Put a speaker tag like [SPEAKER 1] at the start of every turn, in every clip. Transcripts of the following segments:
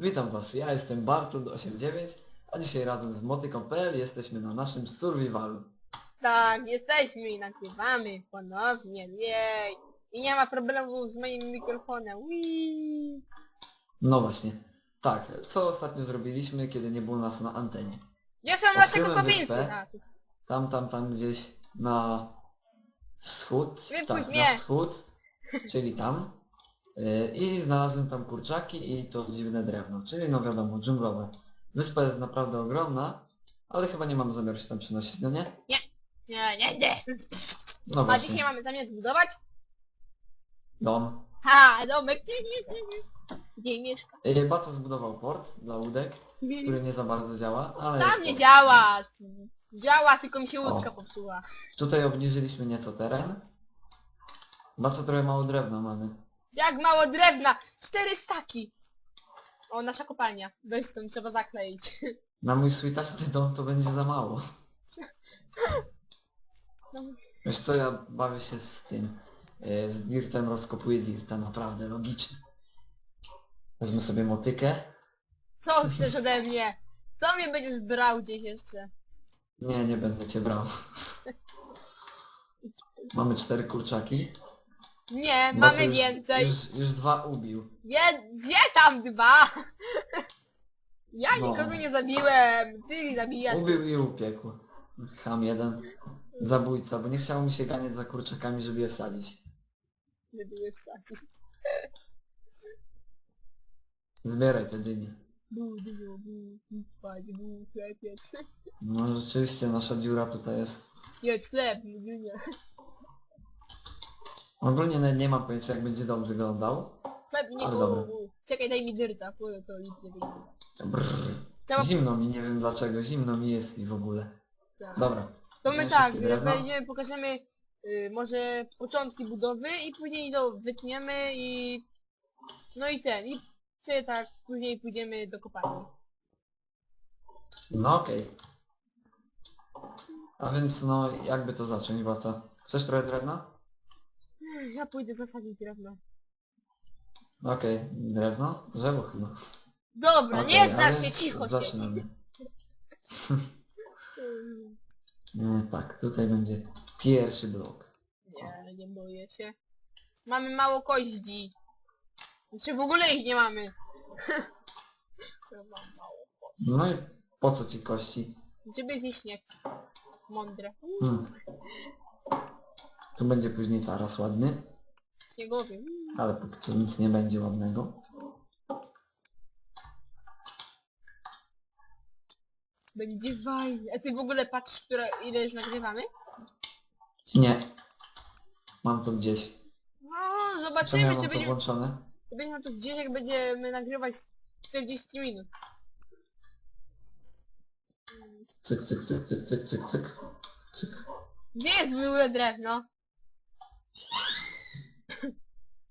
[SPEAKER 1] Witam Was, ja jestem Bartun89, a dzisiaj razem z Motyką.pl jesteśmy na naszym survivalu.
[SPEAKER 2] Tak, jesteśmy i nagrywamy ponownie, jej. I nie ma problemu z moim mikrofonem, Wii.
[SPEAKER 1] No właśnie. Tak, co ostatnio zrobiliśmy, kiedy nie było nas na antenie?
[SPEAKER 2] Gdzie są nasze
[SPEAKER 1] Odkryłem
[SPEAKER 2] kokobinsy?
[SPEAKER 1] wyspę.
[SPEAKER 2] A, tu.
[SPEAKER 1] Tam, tam, tam gdzieś na wschód,
[SPEAKER 2] Wypuść
[SPEAKER 1] tak,
[SPEAKER 2] mnie.
[SPEAKER 1] na wschód, czyli tam. I znalazłem tam kurczaki i to dziwne drewno, czyli no wiadomo, dżunglowe. Wyspa jest naprawdę ogromna, ale chyba nie mam zamiaru się tam przenosić, no nie?
[SPEAKER 2] Nie, nie idę.
[SPEAKER 1] No
[SPEAKER 2] A
[SPEAKER 1] właśnie,
[SPEAKER 2] dzisiaj mamy je zbudować?
[SPEAKER 1] dom.
[SPEAKER 2] Ha, domek. Gdzie mieszka?
[SPEAKER 1] Yy, Baco zbudował port dla łódek, który nie za bardzo działa, ale... jest
[SPEAKER 2] Tam nie
[SPEAKER 1] port.
[SPEAKER 2] działa. Działa, tylko mi się łódka
[SPEAKER 1] O.
[SPEAKER 2] popsuła.
[SPEAKER 1] Tutaj obniżyliśmy nieco teren. Baco trochę mało drewna mamy.
[SPEAKER 2] Jak mało drewna! Cztery staki! O, nasza kopalnia. Weź stąd, trzeba zakleić.
[SPEAKER 1] Na mój switaczny dom to będzie za mało.
[SPEAKER 2] No,
[SPEAKER 1] Wiesz co, ja bawię się z tym, e, z dirtem, rozkopuję dirta, naprawdę logiczne. Wezmę sobie motykę.
[SPEAKER 2] Co chcesz ode mnie? Co mnie będziesz brał gdzieś jeszcze?
[SPEAKER 1] Nie, nie będę cię brał. Mamy cztery kurczaki.
[SPEAKER 2] Nie,
[SPEAKER 1] Baco
[SPEAKER 2] mamy
[SPEAKER 1] już,
[SPEAKER 2] więcej.
[SPEAKER 1] Już, już dwa ubił.
[SPEAKER 2] Gdzie, gdzie tam dwa? Ja
[SPEAKER 1] No.
[SPEAKER 2] nikogo nie zabiłem. Ty zabijasz.
[SPEAKER 1] Ubił i upiekł. Ham jeden. Zabójca, bo nie chciało mi się ganiać za kurczakami, żeby je wsadzić.
[SPEAKER 2] Żeby je wsadzić.
[SPEAKER 1] Zbieraj te dynie.
[SPEAKER 2] Bu, bu, bu, bu, spać, bu, chleb, jedz.
[SPEAKER 1] No rzeczywiście nasza dziura tutaj jest.
[SPEAKER 2] Jedz chleb, nie.
[SPEAKER 1] Ogólnie nawet nie mam pojęcia jak będzie dom wyglądał.
[SPEAKER 2] Chleb nie
[SPEAKER 1] Ale dobra.
[SPEAKER 2] Czekaj, daj mi dyrta, bo to nic nie.
[SPEAKER 1] Brrr.
[SPEAKER 2] Trzeba...
[SPEAKER 1] Zimno mi, nie wiem dlaczego, zimno mi jest i w ogóle.
[SPEAKER 2] Tak.
[SPEAKER 1] Dobra.
[SPEAKER 2] To my tak,
[SPEAKER 1] wszystkie drewno?
[SPEAKER 2] będziemy, pokażemy y, może początki budowy i później to wytniemy i... No i ten, i sobie tak później pójdziemy do kopalni.
[SPEAKER 1] No okej. A więc no jakby to zacząć, Baca? Chcesz trochę drewna?
[SPEAKER 2] Ja pójdę zasadzić drewno.
[SPEAKER 1] Okej, drewno? Drzewo chyba.
[SPEAKER 2] Dobra,
[SPEAKER 1] Okej,
[SPEAKER 2] nie znasz się, cicho.
[SPEAKER 1] Zaczynamy. Nie, tak, tutaj będzie pierwszy blok.
[SPEAKER 2] Nie, nie boję się. Mamy mało kości. Znaczy w ogóle ich nie mamy. Ja mam mało.
[SPEAKER 1] No i po co ci kości?
[SPEAKER 2] Żeby zjeść śnieg. Mądre.
[SPEAKER 1] Hmm. Tu będzie później taras ładny,
[SPEAKER 2] Śniegowy.
[SPEAKER 1] ale póki co nic nie będzie ładnego.
[SPEAKER 2] Będzie fajnie. A ty w ogóle patrzysz, która, ile już nagrywamy?
[SPEAKER 1] Nie. Mam to gdzieś.
[SPEAKER 2] No, zobaczymy,
[SPEAKER 1] mam
[SPEAKER 2] czy
[SPEAKER 1] to
[SPEAKER 2] będziemy,
[SPEAKER 1] włączone?
[SPEAKER 2] czy będziemy tu gdzieś, jak będziemy nagrywać 40 minut.
[SPEAKER 1] Cyk, cyk, cyk, cyk, cyk, cyk, cyk. cyk.
[SPEAKER 2] Gdzie jest ogóle drewno?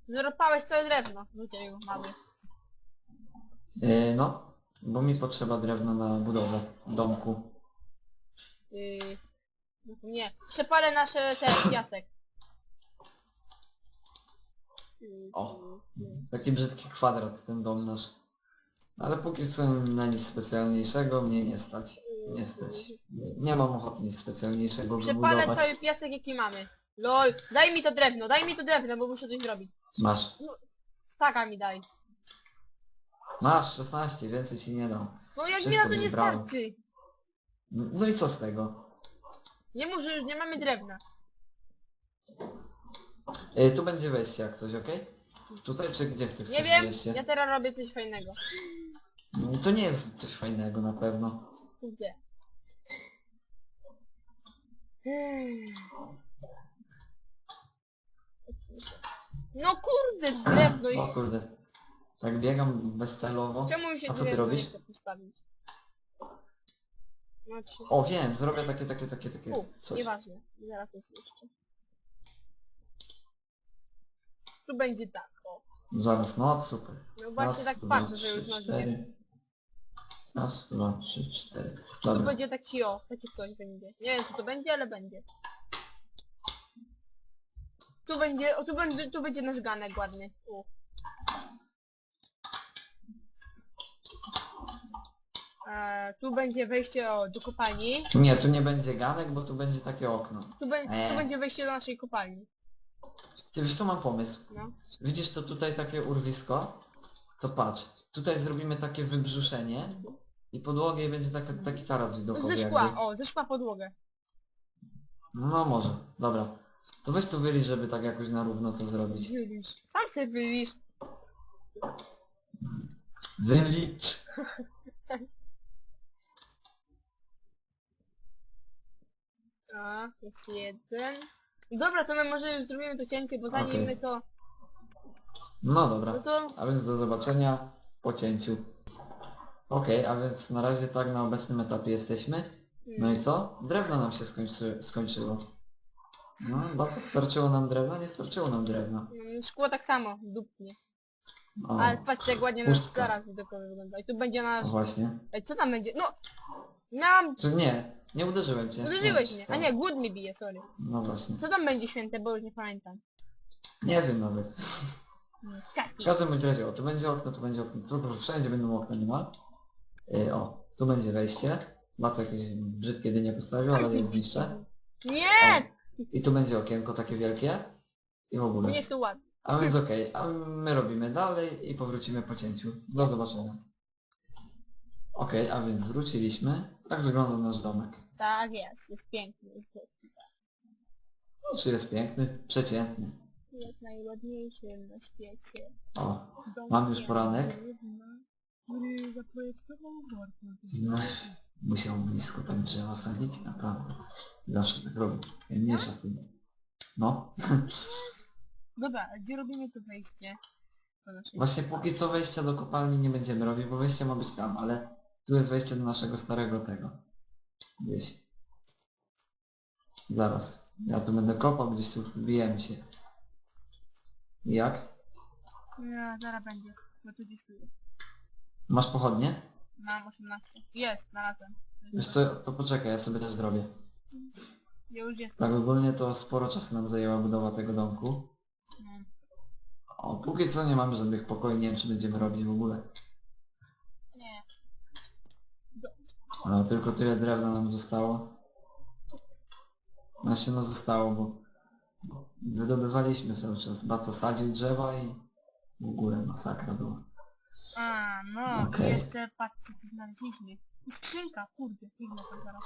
[SPEAKER 2] Zaropałeś całe drewno. Ludzie jego mały.
[SPEAKER 1] Yy, no, bo mi potrzeba drewna na budowę domku.
[SPEAKER 2] Yy, nie. Przepalę nasze ten piasek. Yy,
[SPEAKER 1] O.
[SPEAKER 2] yy.
[SPEAKER 1] Taki brzydki kwadrat ten dom nasz. Ale póki co na nic specjalniejszego mnie nie stać. Nie stać. Nie, nie mam ochoty nic specjalniejszego
[SPEAKER 2] Przepalę
[SPEAKER 1] wybudować.
[SPEAKER 2] cały piasek jaki mamy. LOL, daj mi to drewno, daj mi to drewno, bo muszę coś zrobić.
[SPEAKER 1] Masz.
[SPEAKER 2] Staka mi daj.
[SPEAKER 1] Masz 16, więcej ci nie dam.
[SPEAKER 2] No jak mi
[SPEAKER 1] Wszystko
[SPEAKER 2] na to nie
[SPEAKER 1] wybrałem.
[SPEAKER 2] starczy.
[SPEAKER 1] No i co z tego?
[SPEAKER 2] Nie mów, że już nie mamy drewna.
[SPEAKER 1] Yy, tu będzie wejście jak coś, okej? Tutaj czy gdzie ty chcesz
[SPEAKER 2] Nie wiem,
[SPEAKER 1] wejście?
[SPEAKER 2] ja teraz robię coś fajnego.
[SPEAKER 1] No To nie jest coś fajnego na pewno.
[SPEAKER 2] Kurde. No kurde, drewno
[SPEAKER 1] O
[SPEAKER 2] i...
[SPEAKER 1] kurde. Tak biegam bezcelowo.
[SPEAKER 2] Czemu mi się
[SPEAKER 1] A co ty
[SPEAKER 2] drewno
[SPEAKER 1] robisz?
[SPEAKER 2] chce postawić? Znaczy...
[SPEAKER 1] O wiem, zrobię takie, takie, takie, takie
[SPEAKER 2] U,
[SPEAKER 1] coś.
[SPEAKER 2] nieważne. Zaraz jest jeszcze. Tu będzie tak, o.
[SPEAKER 1] Zaraz, no super.
[SPEAKER 2] No właśnie tak patrzę, że już na dwie.
[SPEAKER 1] cztery. Raz, dwa, trzy, cztery.
[SPEAKER 2] Tu
[SPEAKER 1] Dobra.
[SPEAKER 2] będzie taki o, takie coś będzie. Nie wiem co to będzie, ale będzie. Tu będzie, o tu będzie, tu będzie nasz ganek ładny. U. E, tu będzie wejście o, do kopalni.
[SPEAKER 1] Nie, tu nie będzie ganek, bo tu będzie takie okno.
[SPEAKER 2] Tu, be, tu
[SPEAKER 1] Eee.
[SPEAKER 2] będzie wejście do naszej kopalni.
[SPEAKER 1] Ty wiesz co mam pomysł?
[SPEAKER 2] No.
[SPEAKER 1] Widzisz to tutaj takie urwisko? To patrz, tutaj zrobimy takie wybrzuszenie i podłogę i będzie taka, taki taras widokowy
[SPEAKER 2] Ze szkła,
[SPEAKER 1] jakby.
[SPEAKER 2] o, ze szkła podłogę.
[SPEAKER 1] No może, dobra. To weź tu wyliż, żeby tak jakoś na równo to zrobić.
[SPEAKER 2] Wylisz. Sam sobie wylisz.
[SPEAKER 1] Wylicz!
[SPEAKER 2] A, jeszcze jeden. Dobra, to my może już zrobimy to cięcie, bo zanim
[SPEAKER 1] Okej.
[SPEAKER 2] my to...
[SPEAKER 1] No dobra.
[SPEAKER 2] No to...
[SPEAKER 1] A więc do zobaczenia po cięciu. Okej, a więc na razie tak na obecnym etapie jesteśmy. No i co? Drewno nam się skończy, skończyło. No, bardzo starczyło nam drewna? Nie starczyło nam drewna.
[SPEAKER 2] Mm, Szkło tak samo, dupnie.
[SPEAKER 1] O,
[SPEAKER 2] Ale patrzcie jak ładnie nasz
[SPEAKER 1] pustka.
[SPEAKER 2] zaraz widokowy wygląda. I tu będzie nasz...
[SPEAKER 1] właśnie.
[SPEAKER 2] Ej, co tam będzie? No! Miałam...
[SPEAKER 1] Czy nie? Nie uderzyłem cię.
[SPEAKER 2] Uderzyłeś
[SPEAKER 1] Nie,
[SPEAKER 2] mnie. A nie, głód mnie bije, sorry.
[SPEAKER 1] No właśnie.
[SPEAKER 2] Co tam będzie święte, bo już nie pamiętam.
[SPEAKER 1] Nie wiem nawet.
[SPEAKER 2] Mm,
[SPEAKER 1] W
[SPEAKER 2] Ciastki.
[SPEAKER 1] każdym bądź razie, o, tu będzie okno, tu będzie okno, tu wszędzie będą okna niemal. Yy, o, tu będzie wejście. Maco jakieś brzydkie dynie postawił, ale je zniszczę.
[SPEAKER 2] Nie!
[SPEAKER 1] I tu będzie okienko takie wielkie. I w ogóle.
[SPEAKER 2] nie są ładne.
[SPEAKER 1] A więc okej, a my robimy dalej i powrócimy po cięciu. Do zobaczenia. Okej, a więc wróciliśmy. Tak wygląda nasz domek.
[SPEAKER 2] Tak jest, jest piękny, jest piękny.
[SPEAKER 1] No, czy jest piękny? Przeciętny.
[SPEAKER 2] Jest najładniejszym na świecie.
[SPEAKER 1] O,
[SPEAKER 2] Dom
[SPEAKER 1] Mam już
[SPEAKER 2] piękny,
[SPEAKER 1] poranek.
[SPEAKER 2] Który zaprojektował
[SPEAKER 1] no, musiał blisko tam drzewa sadzić, naprawdę. Zawsze tak robi. Mniejsza z tym. No.
[SPEAKER 2] Dobra, a gdzie robimy to wejście? Do naszej-
[SPEAKER 1] Właśnie póki co wejścia do kopalni nie będziemy robić, bo wejście ma być tam, ale tu jest wejście do naszego starego tego. Gdzieś. Zaraz. Ja tu będę kopał, gdzieś tu wbijemy się. Jak?
[SPEAKER 2] Nie, zaraz będzie. No tu gdzieś tu jest.
[SPEAKER 1] Masz pochodnie?
[SPEAKER 2] Mam 18. Jest, znalazłem.
[SPEAKER 1] Wiesz co, to poczekaj, ja sobie też zrobię.
[SPEAKER 2] Ja już jestem.
[SPEAKER 1] Tak ogólnie to sporo czasu nam zajęła budowa tego domku.
[SPEAKER 2] No.
[SPEAKER 1] O, póki co nie mamy żadnych pokoi, nie wiem czy będziemy robić w ogóle.
[SPEAKER 2] Nie.
[SPEAKER 1] No, tylko tyle drewna nam zostało. Znaczy no zostało, bo wydobywaliśmy cały czas. Baco sadził drzewa i w ogóle masakra była.
[SPEAKER 2] A, no.
[SPEAKER 1] Okej.
[SPEAKER 2] Jeszcze patrzcie co znaleźliśmy. I skrzynka, kurde. Ile to zaraz.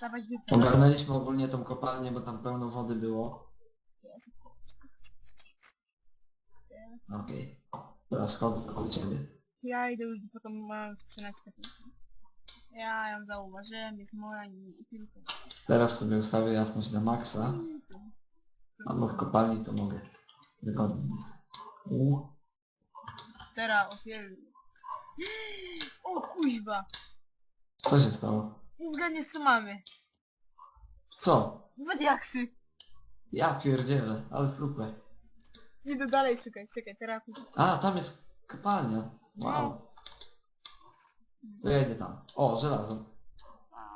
[SPEAKER 2] Dawać wypę.
[SPEAKER 1] Ogarnęliśmy ogólnie tą kopalnię, bo tam pełno wody było. Okej. Teraz chodzę do ciebie.
[SPEAKER 2] Ja idę już po tą moją skrzyneczkę. Ja ją zauważyłem, jest moja i, i tylko.
[SPEAKER 1] Teraz sobie ustawię jasność na maksa. Albo w kopalni to mogę. Wygodnie jest. U.
[SPEAKER 2] Teraz opier... O kuźba!
[SPEAKER 1] Co się stało?
[SPEAKER 2] Nie zgadnie co mamy.
[SPEAKER 1] Co?
[SPEAKER 2] Dwa diaksy.
[SPEAKER 1] Ja pierdzielę, ale super.
[SPEAKER 2] Idę dalej szukać, czekaj, teraz...
[SPEAKER 1] A, tam jest kopalnia. Wow. To ja idę tam. O, żelazo.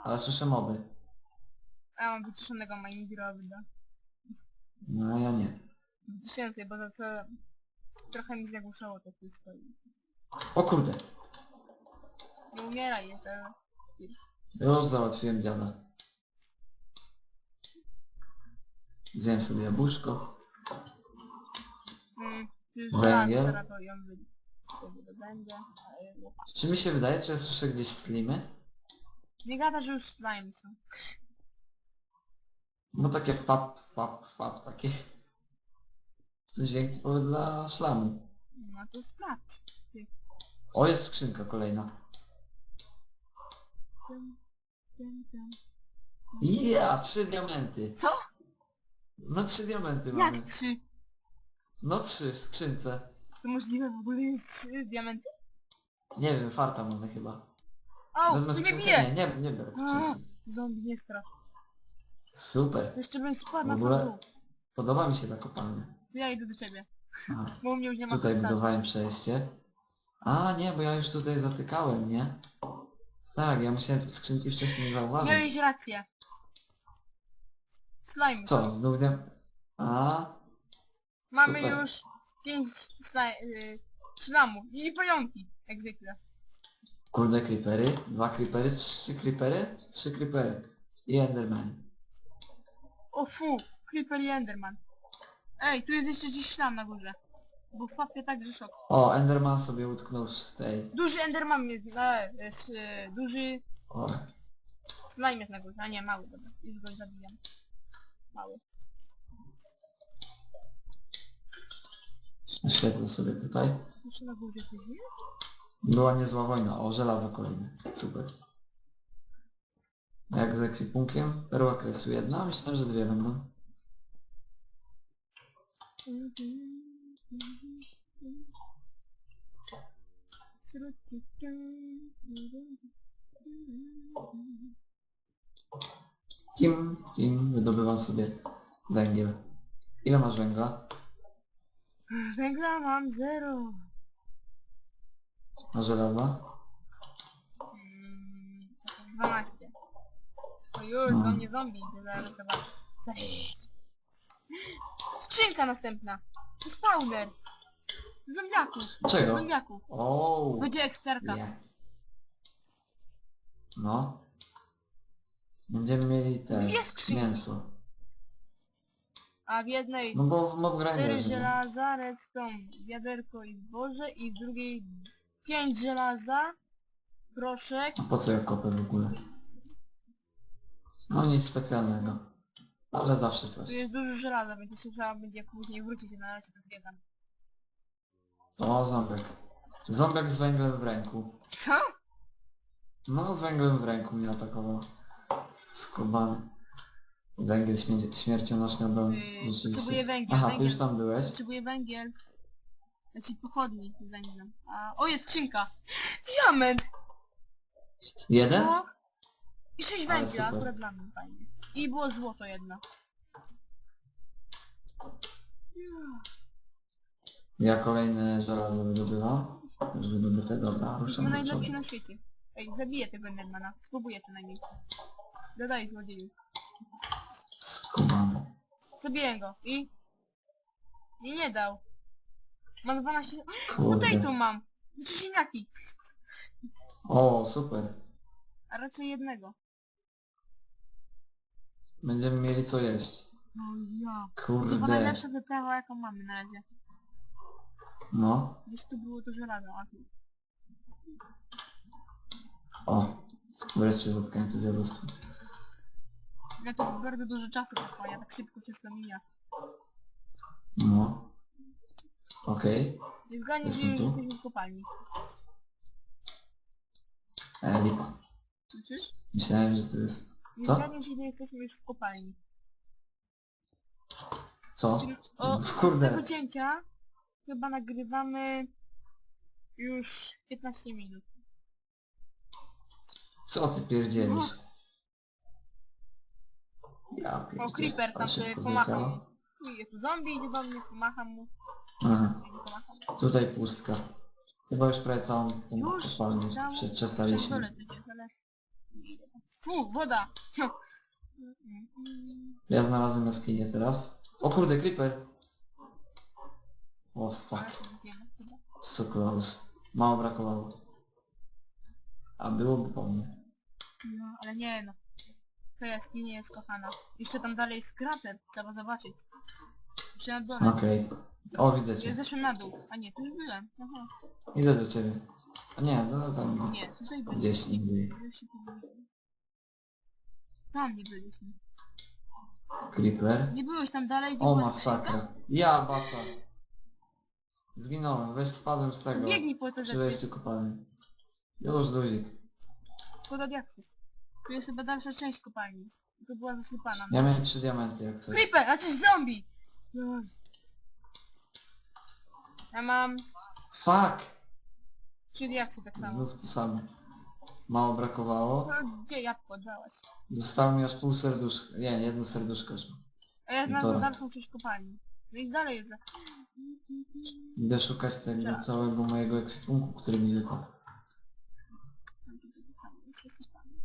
[SPEAKER 1] Ale słyszę moby.
[SPEAKER 2] A ja mam wyciszonego Minecrafta.
[SPEAKER 1] No ja nie.
[SPEAKER 2] Wyciszyłem sobie, bo za co... Trochę mi zagłuszało to wszystko.
[SPEAKER 1] O kurde.
[SPEAKER 2] Nie umieraj, jest
[SPEAKER 1] Już załatwiłem dziada. Zjem sobie jabłuszko.
[SPEAKER 2] Mm, już
[SPEAKER 1] Węgiel?
[SPEAKER 2] teraz to ją to
[SPEAKER 1] Czy mi się wydaje, czy ja słyszę gdzieś slimy?
[SPEAKER 2] Nie gada, że już slime są.
[SPEAKER 1] No takie fap, fap, fap, takie... Dźwięk typowy dla szlamu.
[SPEAKER 2] No to sprawdź.
[SPEAKER 1] O, jest skrzynka kolejna.
[SPEAKER 2] Tym, tym, tym.
[SPEAKER 1] Ja, trzy diamenty.
[SPEAKER 2] Co?
[SPEAKER 1] No trzy diamenty mamy.
[SPEAKER 2] Jak trzy?
[SPEAKER 1] No trzy w skrzynce.
[SPEAKER 2] To możliwe w ogóle jest trzy diamenty?
[SPEAKER 1] Nie wiem, farta mamy chyba.
[SPEAKER 2] O, tu nie
[SPEAKER 1] skrzynkę?
[SPEAKER 2] bije!
[SPEAKER 1] Nie, nie, nie biorę
[SPEAKER 2] A,
[SPEAKER 1] skrzynki.
[SPEAKER 2] zombie nie strasz.
[SPEAKER 1] Super.
[SPEAKER 2] Jeszcze bym spadł na sam
[SPEAKER 1] ogóle-
[SPEAKER 2] dół.
[SPEAKER 1] Podoba mi się ta kopalnia.
[SPEAKER 2] To ja idę do ciebie.
[SPEAKER 1] A,
[SPEAKER 2] Bo u mnie już nie ma
[SPEAKER 1] tutaj budowałem przejście. A nie, bo ja już tutaj zatykałem, nie? Tak, ja musiałem skrzynki wcześniej zauważyć.
[SPEAKER 2] Miałeś rację. Slime.
[SPEAKER 1] Co, znów nie... A,
[SPEAKER 2] Mamy
[SPEAKER 1] super.
[SPEAKER 2] już pięć slime, y, i pająki, jak zwykle.
[SPEAKER 1] Kurde creepery, dwa creepery, trzy creepery, trzy creepery. I enderman.
[SPEAKER 2] O fu, Creeper i Enderman. Ej, tu jest jeszcze gdzieś ślam na górze. Bo w fapie także szok.
[SPEAKER 1] O, enderman sobie utknął z tej...
[SPEAKER 2] Duży Enderman jest, e, jest e, duży
[SPEAKER 1] O,
[SPEAKER 2] slime jest na górze, a nie, mały, dobra, już go zabijam. Mały.
[SPEAKER 1] świetlo sobie tutaj.
[SPEAKER 2] Jeszcze na górze coś jest?
[SPEAKER 1] Była niezła wojna. O, żelazo kolejne. Super. Jak z ekwipunkiem? Perła kresu jedna? Myślałem, że dwie będą. Kim, kim wydobywam sobie węgiel. Ile masz węgla?
[SPEAKER 2] Węgla mam zero.
[SPEAKER 1] A żelaza?
[SPEAKER 2] Mm, czekaj, 12. O już,
[SPEAKER 1] No.
[SPEAKER 2] do mnie zombie idzie, zaraz chyba. Zajeść. Skrzynka następna. To spawner. Zombiaków.
[SPEAKER 1] Czego?
[SPEAKER 2] Zombiaków.
[SPEAKER 1] O,
[SPEAKER 2] Będzie eksterka.
[SPEAKER 1] Nie. No. Będziemy mieli te
[SPEAKER 2] Dwie skrzynki.
[SPEAKER 1] mięso.
[SPEAKER 2] A w jednej
[SPEAKER 1] No bo w mob
[SPEAKER 2] cztery żelaza, redstone, wiaderko i zboże i w drugiej pięć żelaza, proszek.
[SPEAKER 1] A po co ja kopę w ogóle? No nic specjalnego. Ale zawsze coś.
[SPEAKER 2] Tu jest dużo żelaza, więc jeszcze trzeba będzie później wrócić na razie to zwiedzam.
[SPEAKER 1] O, ząbek. Ząbek z węglem w ręku.
[SPEAKER 2] Co?
[SPEAKER 1] No, z węglem w ręku mnie atakował. Skubany. Węgiel śmie śmiercionośny był
[SPEAKER 2] Yy, potrzebuję węgiel,
[SPEAKER 1] Aha, ty
[SPEAKER 2] węgiel.
[SPEAKER 1] już tam byłeś?
[SPEAKER 2] Potrzebuję węgiel. Znaczy pochodni z węglem. A, o jest skrzynka! Diament!
[SPEAKER 1] Jeden?
[SPEAKER 2] O! I sześć
[SPEAKER 1] Ale
[SPEAKER 2] węgla,
[SPEAKER 1] super.
[SPEAKER 2] akurat dla mnie, fajnie. I było złoto jedno.
[SPEAKER 1] Ja kolejne żelazo wydobywam. Już wydobyte, dobra,
[SPEAKER 2] Jesteśmy
[SPEAKER 1] ruszam do
[SPEAKER 2] najlepsi
[SPEAKER 1] przodu.
[SPEAKER 2] na świecie. Ej, zabiję tego Endermana. Spróbuję przynajmniej. Dodaj złodzieju.
[SPEAKER 1] Skubany.
[SPEAKER 2] Zabiję go. I? Nie, nie dał. Mam 12...
[SPEAKER 1] Kurde.
[SPEAKER 2] Tutaj tu mam! Trzy ziemniaki.
[SPEAKER 1] O, super.
[SPEAKER 2] A raczej jednego.
[SPEAKER 1] Będziemy mieli co jeść.
[SPEAKER 2] No ja. Chyba
[SPEAKER 1] Kurde.
[SPEAKER 2] najlepsza wyprawa jaką mamy na razie.
[SPEAKER 1] No.
[SPEAKER 2] Gdzieś tu było to żelazo, a tu.
[SPEAKER 1] O. Wreszcie zatkałem tu wielostwo.
[SPEAKER 2] No to bardzo dużo czasu pochłania, tak szybko wszystko mija.
[SPEAKER 1] No. Okej.
[SPEAKER 2] Nie zgadnij, że
[SPEAKER 1] Jestem
[SPEAKER 2] już
[SPEAKER 1] tu.
[SPEAKER 2] jesteśmy w kopalni.
[SPEAKER 1] E, lipa.
[SPEAKER 2] Słyszysz?
[SPEAKER 1] Myślałem, że to jest...
[SPEAKER 2] Nie
[SPEAKER 1] Co?
[SPEAKER 2] zgadnij, że jesteśmy już w kopalni.
[SPEAKER 1] Co?
[SPEAKER 2] Czyli o
[SPEAKER 1] Kurde.
[SPEAKER 2] tego cięcia chyba nagrywamy już 15 minut.
[SPEAKER 1] Co ty pierdzielisz? Ja pierdzielę.
[SPEAKER 2] O, Creeper tam
[SPEAKER 1] ale
[SPEAKER 2] sobie
[SPEAKER 1] szybko
[SPEAKER 2] pomacha
[SPEAKER 1] zleciało.
[SPEAKER 2] mu. Tu jest zombie, idzie do mnie, pomacham mu.
[SPEAKER 1] Aha.
[SPEAKER 2] Pomacham.
[SPEAKER 1] Tutaj pustka. Chyba już prawie całą tą
[SPEAKER 2] Już?
[SPEAKER 1] kopalnię
[SPEAKER 2] dole jest, ale... Fu, woda!
[SPEAKER 1] Ja znalazłem jaskinię teraz. O kurde, creeper! O fuck. So close. Mało brakowało. A byłoby po mnie.
[SPEAKER 2] No, ale nie no. To jaskinie jest kochana. Jeszcze tam dalej jest krater, trzeba zobaczyć. Jeszcze na dole.
[SPEAKER 1] Okej. O, widzę
[SPEAKER 2] Ja
[SPEAKER 1] cię.
[SPEAKER 2] zeszłem na dół. A nie, tu już byłem. Aha.
[SPEAKER 1] Idę do ciebie. A nie, no tam
[SPEAKER 2] Nie, tutaj byłem.
[SPEAKER 1] gdzieś indziej.
[SPEAKER 2] Już się pomyliłem. Tam nie byliśmy.
[SPEAKER 1] Creeper.
[SPEAKER 2] Nie byłeś tam dalej, gdzie
[SPEAKER 1] O
[SPEAKER 2] była skrzynka?
[SPEAKER 1] masakra. Ja baca. Zginąłem, weź spadłem z tego.
[SPEAKER 2] Biegnij po te rzeczy.
[SPEAKER 1] wejściu kopalni. Już luzik.
[SPEAKER 2] Poda diaksów. Tu jest chyba dalsza część kopalni. Tu była zasypana.
[SPEAKER 1] Ja miałem trzy diamenty jak coś.
[SPEAKER 2] Creeper, znaczy zombie! No. Ja mam
[SPEAKER 1] Fuck!
[SPEAKER 2] Trzy diaksy tak samo.
[SPEAKER 1] Znów to samo. Mało brakowało.
[SPEAKER 2] No, gdzie jabłko oddałaś?
[SPEAKER 1] Zostało mi aż pół serduszka. Nie, jedno serduszko już. mam.
[SPEAKER 2] A ja znalazłem
[SPEAKER 1] Dobra.
[SPEAKER 2] dalszą część kopalni. No i dalej jest za...
[SPEAKER 1] Idę szukać tego całego mojego ekwipunku, który mi wypadł.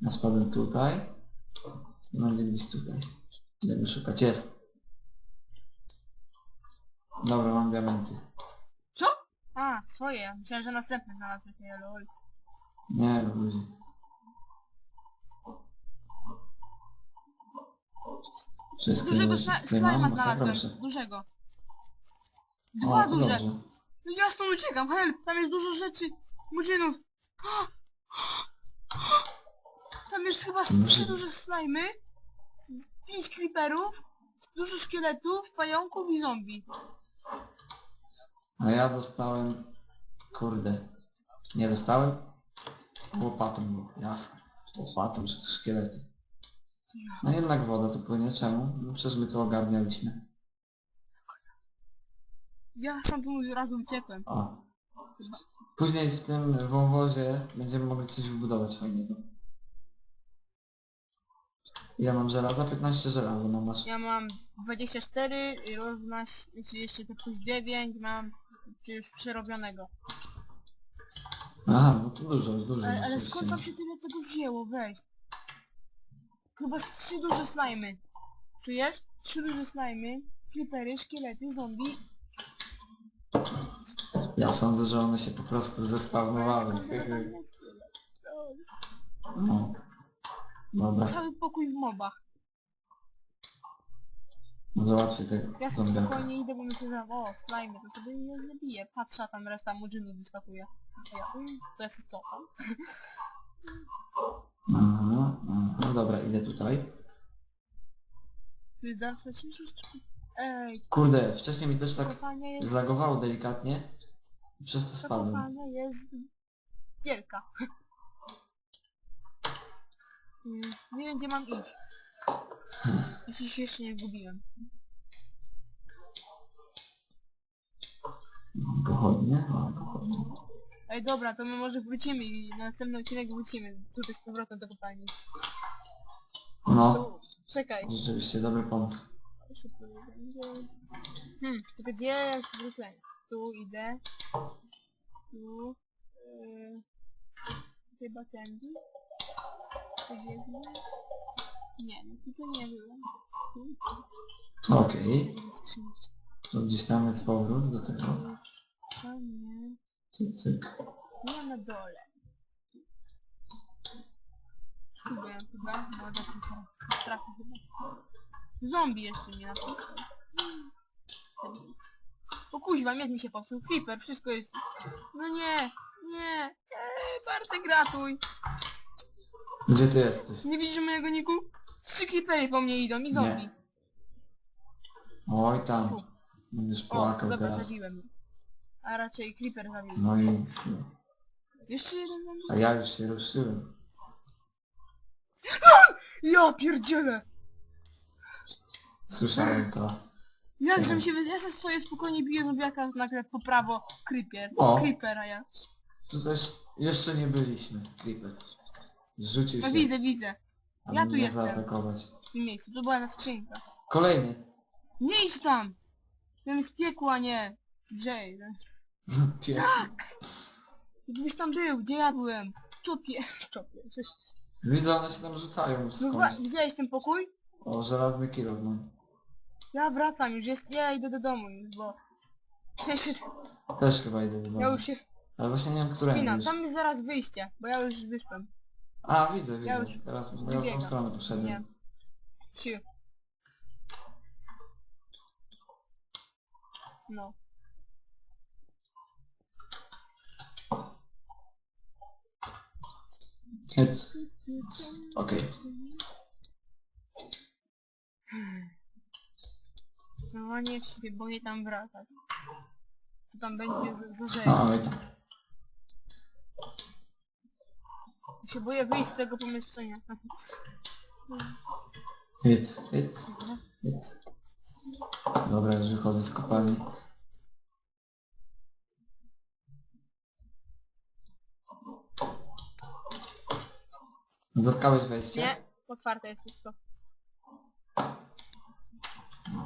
[SPEAKER 1] Ja spadłem tutaj. No gdzieś tutaj. Idę szukać. Jest. Dobra, mam diamenty.
[SPEAKER 2] A, swoje. Myślałem, że następne znalazłem się, lol.
[SPEAKER 1] Nie, no ludzie. Wszystkie
[SPEAKER 2] Dużego
[SPEAKER 1] rzeczy
[SPEAKER 2] sla
[SPEAKER 1] tutaj
[SPEAKER 2] slajma znalazłem. Dużego.
[SPEAKER 1] O,
[SPEAKER 2] Dwa
[SPEAKER 1] to
[SPEAKER 2] duże.
[SPEAKER 1] dobrze.
[SPEAKER 2] No ja stąd uciekam, help! Tam jest dużo rzeczy. Murzynów. Tam jest chyba z trzy
[SPEAKER 1] Murzyn.
[SPEAKER 2] duże slajmy. Pięć creeperów. Dużo szkieletów, pająków i zombie.
[SPEAKER 1] A ja dostałem... Kurde. Nie dostałem? Łopatą było, jasne. Łopatą, czy szkielety. No jednak woda tu płynie, czemu? No przecież my to ogarnialiśmy.
[SPEAKER 2] Ja sam tu od razu uciekłem.
[SPEAKER 1] O. Później w tym wąwozie będziemy mogli coś wybudować fajnego. Ile mam żelaza? 15 żelaza mam masz.
[SPEAKER 2] Ja mam 24, i równa, się- czy jeszcze te plus 9 mam już przerobionego.
[SPEAKER 1] Aha, no to dużo, dużo.
[SPEAKER 2] Ale, ale skąd tam się tyle tego wzięło, weź? Chyba z trzy duże slajmy. Czujesz? Trzy duże slajmy, creepery, szkielety, zombie.
[SPEAKER 1] Ja sądzę, że one się po prostu zespawnowały.
[SPEAKER 2] skąd one tam jest?
[SPEAKER 1] No. Dobra,
[SPEAKER 2] Cały pokój w mobach.
[SPEAKER 1] No załatwię tego
[SPEAKER 2] Ja sobie
[SPEAKER 1] zombiaka.
[SPEAKER 2] spokojnie idę, bo myślę, że o, slajmy, to sobie nie zabiję. Patrzę, a tam reszta murzynów wyskakuje. A ja, mm, to jest co tam?
[SPEAKER 1] Aha, aha, no dobra, idę tutaj.
[SPEAKER 2] Ty dalsze coś jeszcze? Ej,
[SPEAKER 1] Kurde, wcześniej mi też tak
[SPEAKER 2] kopalnia jest...
[SPEAKER 1] zlagowało delikatnie. Przez to
[SPEAKER 2] Ta
[SPEAKER 1] spadłem.
[SPEAKER 2] kopalnia jest wielka. Mm, Nie wiem gdzie mam iść. Jeśli się jeszcze nie zgubiłem.
[SPEAKER 1] Pochodnie? No, pochodnie.
[SPEAKER 2] Ej dobra, to my może wrócimy i na następny odcinek wrócimy tutaj z powrotem do kopalni.
[SPEAKER 1] No,
[SPEAKER 2] To, czekaj.
[SPEAKER 1] rzeczywiście dobry pomysł.
[SPEAKER 2] Szybko nie będzie. Hmm, tylko gdzie jest wrócenie? Tu idę. Tu. Yy, chyba tędy. Tu biegnę. Nie, no tutaj nie. Tu.
[SPEAKER 1] Okej, to gdzieś tam jest powrót do tego.
[SPEAKER 2] To nie.
[SPEAKER 1] Cyk, cyk.
[SPEAKER 2] Nie na dole. Chyba. No tak trochę strachu chyba. Zombie jeszcze nie napisał. O kuźwa, mieć mi się popsuł. Creeper, wszystko jest... No nie, nie. Eee, Bartek ratuj.
[SPEAKER 1] Gdzie ty jesteś?
[SPEAKER 2] Nie widzisz mojego niku? Trzy creepery po mnie idą i zombie.
[SPEAKER 1] Oj tam.
[SPEAKER 2] Fu.
[SPEAKER 1] Będziesz
[SPEAKER 2] O,
[SPEAKER 1] płakał
[SPEAKER 2] dobra,
[SPEAKER 1] teraz.
[SPEAKER 2] zabiłem. A raczej creeper zabił.
[SPEAKER 1] No i...
[SPEAKER 2] Jeszcze jeden zombie?
[SPEAKER 1] A ja już się ruszyłem.
[SPEAKER 2] Ja pierdzielę!
[SPEAKER 1] Słyszałem to.
[SPEAKER 2] Jakże mi się wydaje, ja sobie stoję spokojnie biję zombiaka nagle po prawo creeper.
[SPEAKER 1] O.
[SPEAKER 2] Creeper, a ja.
[SPEAKER 1] Tu też jeszcze nie byliśmy. Creeper. Rzucił
[SPEAKER 2] No
[SPEAKER 1] się,
[SPEAKER 2] widzę, widzę.
[SPEAKER 1] Aby
[SPEAKER 2] ja tu
[SPEAKER 1] mnie
[SPEAKER 2] jestem.
[SPEAKER 1] zaatakować.
[SPEAKER 2] W tym miejscu. Tu była na skrzynka.
[SPEAKER 1] Kolejny.
[SPEAKER 2] Nie idź tam! Tam jest piekło, a nie... Grzej.
[SPEAKER 1] Pies.
[SPEAKER 2] Jakbyś tam był, gdzie ja byłem? Czopie. Czopie.
[SPEAKER 1] Widzę, one się tam rzucają
[SPEAKER 2] No
[SPEAKER 1] skądś.
[SPEAKER 2] wła- widziałeś ten pokój?
[SPEAKER 1] O, żelazny kilo mam.
[SPEAKER 2] Ja wracam już, jest... Ja idę do domu już, bo... Sensie,
[SPEAKER 1] Też chyba idę do domu.
[SPEAKER 2] ja już się
[SPEAKER 1] Ale właśnie nie wiem, którędy
[SPEAKER 2] spinam.
[SPEAKER 1] już.
[SPEAKER 2] Tam jest zaraz wyjście, bo ja już wyszłem.
[SPEAKER 1] A, widzę, widzę.
[SPEAKER 2] Ja już
[SPEAKER 1] Teraz ja w tą
[SPEAKER 2] wybiegam.
[SPEAKER 1] stronę poszedłem.
[SPEAKER 2] Nie. Siu. No.
[SPEAKER 1] Hyc. Okej.
[SPEAKER 2] No nie się boję tam wracać. Co tam będzie za, za rzecz?
[SPEAKER 1] A, oj.
[SPEAKER 2] Boję wyjść z tego pomieszczenia.
[SPEAKER 1] Hyc, hyc, hyc. Dobra, już wychodzę z kopalni. Zatkałeś wejście?
[SPEAKER 2] Nie, otwarte jest wszystko.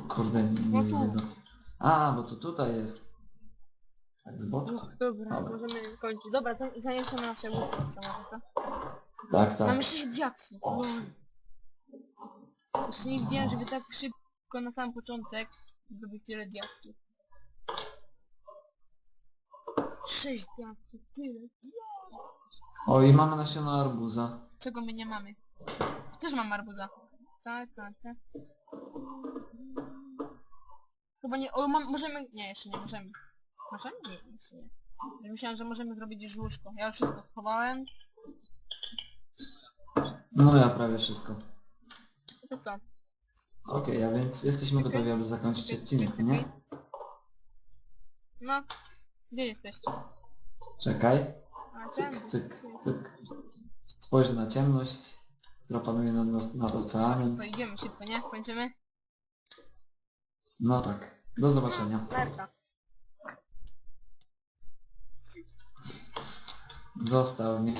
[SPEAKER 1] Kurde, nie,
[SPEAKER 2] No
[SPEAKER 1] nie
[SPEAKER 2] tu.
[SPEAKER 1] widzę go. A, bo to tutaj jest. Tak, z boku?
[SPEAKER 2] Uch, dobra,
[SPEAKER 1] Dobra.
[SPEAKER 2] możemy kończyć. Dobra, za- zaniesiemy nasze łódki jeszcze może, co?
[SPEAKER 1] Tak, tak.
[SPEAKER 2] Mamy 6 diaksów. No. Jeszcze nie widziałem, żeby tak szybko na sam początek zdobyć tyle diaksów. 6 diaksów, tyle.
[SPEAKER 1] O, i mamy nasiona arbuza.
[SPEAKER 2] Czego my nie mamy? Też mam arbuza. Tak, tak, tak. Chyba nie... O, mam, możemy... Nie, jeszcze nie możemy. Możemy? Nie, nie. Ja myślałem, że możemy zrobić już łóżko. Ja już wszystko chowałem.
[SPEAKER 1] No ja prawie wszystko.
[SPEAKER 2] To co?
[SPEAKER 1] Okej, a więc jesteśmy
[SPEAKER 2] Czekaj.
[SPEAKER 1] gotowi, aby zakończyć
[SPEAKER 2] Czekaj,
[SPEAKER 1] odcinek,
[SPEAKER 2] czekaj,
[SPEAKER 1] nie?
[SPEAKER 2] czekaj. No. Gdzie jesteś?
[SPEAKER 1] Czekaj.
[SPEAKER 2] A,
[SPEAKER 1] Cyk,
[SPEAKER 2] ten.
[SPEAKER 1] cyk, cyk. Spojrzę na ciemność, która panuje nad, nad oceanem.
[SPEAKER 2] To idziemy szybko, nie? Kończymy?
[SPEAKER 1] No tak. Do zobaczenia.
[SPEAKER 2] Lerka.
[SPEAKER 1] Został mnie.